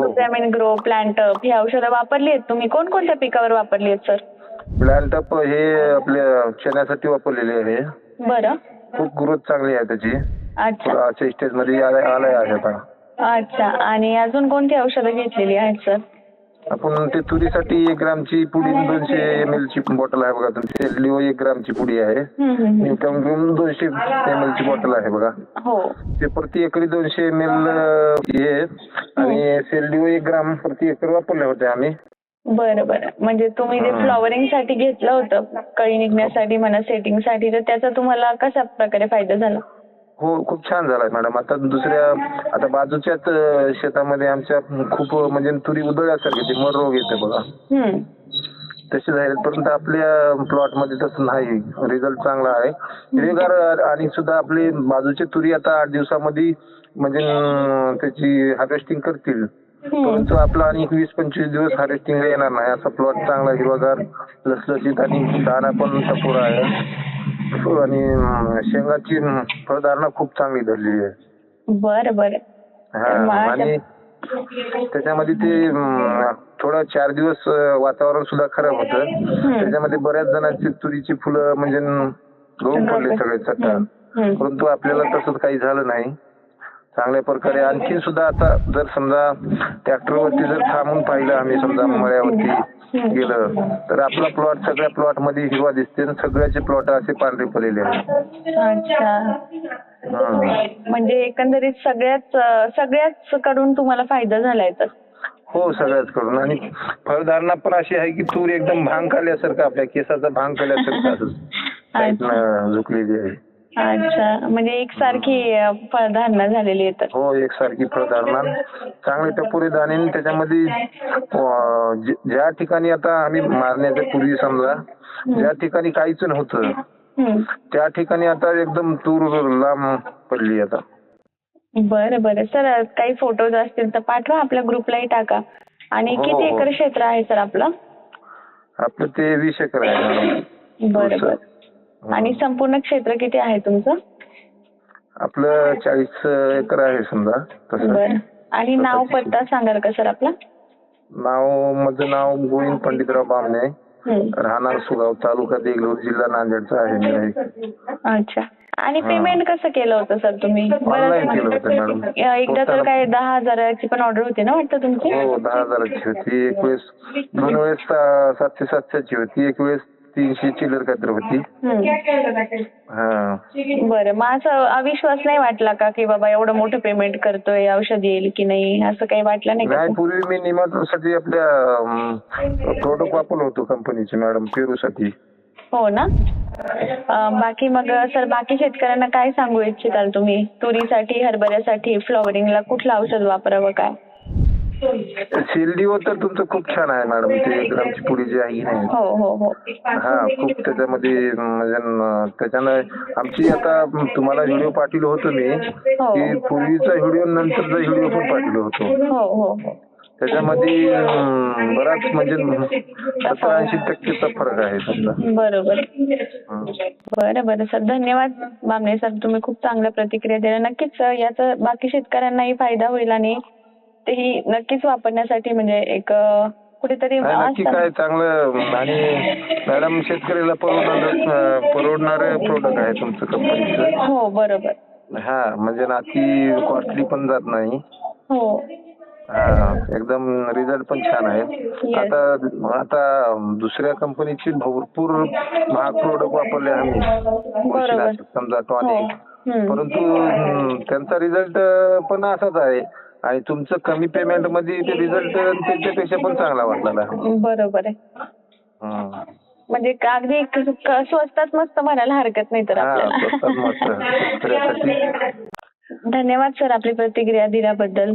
ग्लुकोझॅमिन grow प्लांटअप ही औषधं वापरली आहेत तुम्ही? कोणकोणत्या पिकावर वापरली आहेत सर प्लॅन्टअप हे आपल्या चण्यासाठी वापरलेले आहे. बरं. खूप ग्रोथ चांगली आहे त्याची. अच्छा. पुढे स्टेजमध्ये आलाय आलाय आहे आता. अच्छा. आणि अजून कोणती औषधं घेतलेली आहेत सर आपण ते तुरीसाठी एक ग्रामची पुडी दोनशे एम एल ची बॉटल आहे बघा तुमची. लिओ एक ग्रामची पुडी आहे. न्यूटन दोनशे एम एल ची बॉटल आहे बघा. हो. ते प्रति एकरी दोनशे एम एल हे आहे. आणि सेल्डिओ एक ग्राम प्रति एकर वापरले होते आम्ही. बरं बरं. म्हणजे तुम्ही जे फ्लॉवरिंगसाठी घेतलं होतं कळी निघण्यासाठी म्हणा सेटिंगसाठी तर त्याचा तुम्हाला कशा प्रकारे फायदा झाला? हो खूप छान झालाय मॅडम. आता दुसऱ्या आता बाजूच्याच शेतामध्ये आमच्या खूप म्हणजे तुरी उधळल्यासारखे ते मर रोग येते बघा. तसे झाले परंतु आपल्या प्लॉटमध्ये तसं नाही. रिझल्ट चांगला आहे. हिरवेगार आणि सुद्धा आपली बाजूची तुरी आता आठ दिवसामध्ये म्हणजे त्याची हार्वेस्टिंग करतील. परंतु आपला आणि वीस पंचवीस दिवस हार्वेस्टिंग येणार नाही. असा प्लॉट चांगला हिरवागार लसलसीत आणि दाणा पण टपोरा आहे. आणि अं, शेंगाची फळधारणा खूप चांगली धरलेली आहे. बरं बरं. हा आणि त्याच्यामध्ये ते थोडं चार दिवस वातावरण सुद्धा खराब होतं. त्याच्यामध्ये बऱ्याच जणांची तुरीची फुलं म्हणजे गळून पडले सगळे. परंतु आपल्याला तसं काही झालं नाही. चांगल्या प्रकारे. आणखी सुद्धा आता जर समजा ट्रॅक्टरवरती जर थांबून पाहिलं आम्ही समजा मळ्यावरती गेलं तर आपला प्लॉट सगळ्या प्लॉटमध्ये हिरवा दिसते आणि सगळ्याचे प्लॉट असे पांढरे पडलेले आहेत. अच्छा. म्हणजे एकंदरीत सगळ्याच सगळ्याच कडून तुम्हाला फायदा झालाय तर? हो सगळ्याच कडून. आणि फळधारणा पण अशी आहे की तूर एकदम भांग काढल्यासारखं आपल्या केसाचा भांग साईडनं झुकलेली आहे. अच्छा. म्हणजे एकसारखी फळधारणा झालेली आहे तर. हो एकसारखी फळधारणा. चांगले टपोरे दाणे आणि त्याच्यामध्ये ज्या ठिकाणी आता आम्ही मारण्याच्या पूर्वी समजा ज्या ठिकाणी काहीच नव्हतं. त्या ठिकाणी आता एकदम तूर लांब पडली आता. बरं बरं. सर काही फोटोज असतील तर पाठवा आपल्या ग्रुपलाही टाका. आणि हो, किती हो. एकर क्षेत्र आहे सर आपलं? आपलं ते वीस एकर आहे. बरं. बरं. आणि संपूर्ण क्षेत्र किती आहे तुमचं? आपलं चाळीस एकर आहे समजा तसं. आणि नाव पत्ता सांगाल का सर आपला? नाव माझं नाव गोविंद पंडितराव बामणे. राहणार सुगाव तालुका देगलूर जिल्हा नांदेडचा आहे अच्छा. आणि पेमेंट कसं केलं होतं सर तुम्ही? ऑनलाईन केलं होतं मॅडम. एकदा तर काय दहा हजाराची पण ऑर्डर होती ना वाटतं तुमची? हो दहा हजाराची होती. एक वेळेस दोन वेळेस सातशे सातशेची होती. एक वेळेस तीनशे चिल्लर काहीतरी होती. हा. बरं मग असं अविश्वास नाही वाटला का की बाबा एवढं मोठं पेमेंट करतोय औषध येईल की नाही असं काही वाटलं नाही का नाही पूर्वी मी निमंत्रणसाठी आपल्या प्रोडक्ट वापरलं होतं कंपनीचे मॅडम पेरूसाठी हो ना? अं, बाकी मग सर बाकी शेतकऱ्यांना काय सांगू इच्छिताल तुम्ही? तुरीसाठी हरभऱ्यासाठी फ्लॉवरिंगला कुठलं औषध वापरावं काय? सेल्डिओ तर तुमचं खूप छान आहे मॅडम ते ग्रामची पुडी जी आहे. नाही हो हो हो. हा खूप त्याच्यामध्ये त्याच्यानं आमची आता तुम्हाला व्हिडिओ पाठवलं होतो मी. की पूर्वीचा व्हिडिओ नंतरचा व्हिडिओ पण पाठवलं होतो. हो हो हो. त्याच्यामध्ये बराच म्हणजे सत्तर ऐंशी टक्केचा फरक आहे समजा बरोबर. बरं बरं. सर धन्यवाद. बामणे सर तुम्ही खूप चांगल्या प्रतिक्रिया दिल्या. नक्कीच याचा बाकी शेतकऱ्यांनाही फायदा होईल आणि तेही नक्कीच वापरण्यासाठी म्हणजे एक कुठेतरी नक्की. काय चांगलं आणि मॅडम शेतकऱ्याला परवडणार परवडणार प्रोडक्ट आहे तुमचं कंपनीचं हो बरोबर. हा म्हणजे ना अति कॉस्टली पण जात नाही. हो. हा एकदम रिझल्ट पण छान आहे. आता आता दुसऱ्या कंपनीचे भरपूर महाग प्रोडक्ट वापरले आम्ही. बुरशीनाशक समजा हो. टॉनिक हम्म. परंतु त्यांचा रिझल्ट पण असाच आहे. आणि तुमचं कमी पेमेंटमध्ये ते रिझल्ट त्याच्यापेक्षा पण चांगला वाटलेला आहे. बरोबर आहे. म्हणजे अगदी स्वस्तात मस्त म्हणायला हरकत नाही तर आपल्याला. धन्यवाद सर आपली प्रतिक्रिया दिल्याबद्दल.